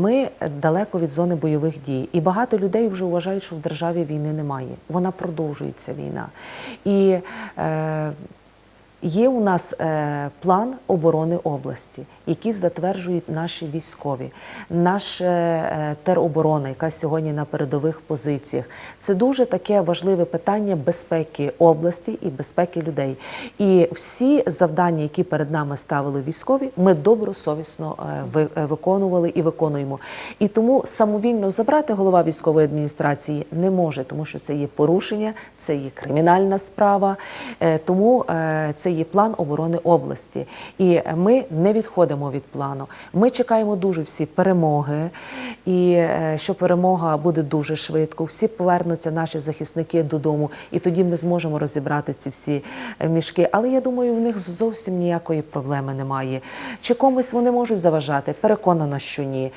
ми далеко від зони бойових дій, і багато людей вже вважають, що в державі війни немає. Вона продовжується війна. І е, Є у нас е, план оборони області, який затверджують наші військові, наша е, тероборона, яка сьогодні на передових позиціях. Це дуже таке важливе питання безпеки області і безпеки людей. І всі завдання, які перед нами ставили військові, ми добросовісно е, е, виконували і виконуємо. І тому самовільно забрати голова військової адміністрації не може, тому що це є порушення, це є кримінальна справа. Е, Тому е, це є план оборони області. І ми не відходимо від плану. Ми чекаємо дуже всі перемоги, і е, що перемога буде дуже швидко. Всі повернуться наші захисники додому, і тоді ми зможемо розібрати ці всі е, мішки. Але я думаю, в них зовсім ніякої проблеми немає. Чи комусь вони можуть заважати? Переконана, що ні.